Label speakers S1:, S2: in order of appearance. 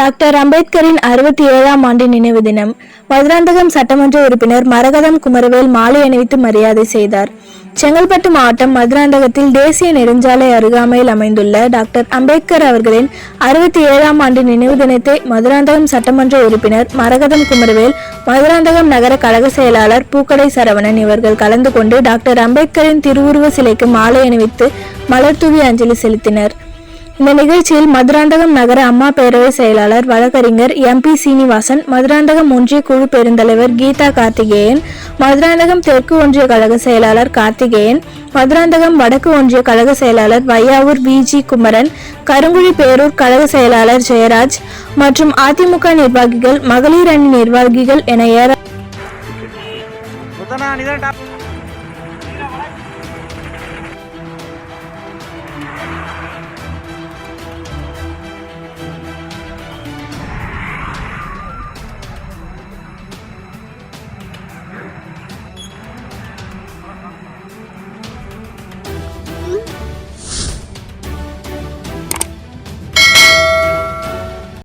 S1: Doctor அம்பேத்கரின் அறுபத்தி ஏழாம் ஆண்டு நினைவு தினம். மதுராந்தகம் சட்டமன்ற உறுப்பினர் மரகதம் குமரவேல் மாலை அணிவித்து மரியாதை செய்தார். செங்கல்பட்டு மாவட்டம் மதுராந்தகத்தில் தேசிய நெடுஞ்சாலை அருகாமையில் அமைந்துள்ள டாக்டர் அம்பேத்கர் அவர்களின் அறுபத்தி ஏழாம் ஆண்டு நினைவு தினத்தை மதுராந்தகம் சட்டமன்ற உறுப்பினர் மரகதம் குமரவேல் மதுராந்தகம் நகர கழக செயலாளர் பூக்கடை சரவணன் இவர்கள் கலந்து கொண்டு டாக்டர் அம்பேத்கரின் திருவுருவ சிலைக்கு மாலை அணிவித்து மலர் தூவி அஞ்சலி செலுத்தினர். இந்த நிகழ்ச்சியில் மதுராந்தகம் நகர அம்மா பேரவை செயலாளர் வழக்கறிஞர் எம்பி சீனிவாசன் மதுராந்தகம் ஒன்றிய குழு பெருந்தலைவர் கீதா கார்த்திகேயன் மதுராந்தகம் தெற்கு ஒன்றிய கழக செயலாளர் கார்த்திகேயன் மதுராந்தகம் வடக்கு ஒன்றிய கழக செயலாளர் வையாவூர் விஜி குமரன் கருங்குழி பேரூர் கழக செயலாளர் ஜெயராஜ் மற்றும் அதிமுக நிர்வாகிகள் மகளிர் அணி நிர்வாகிகள் என ஏற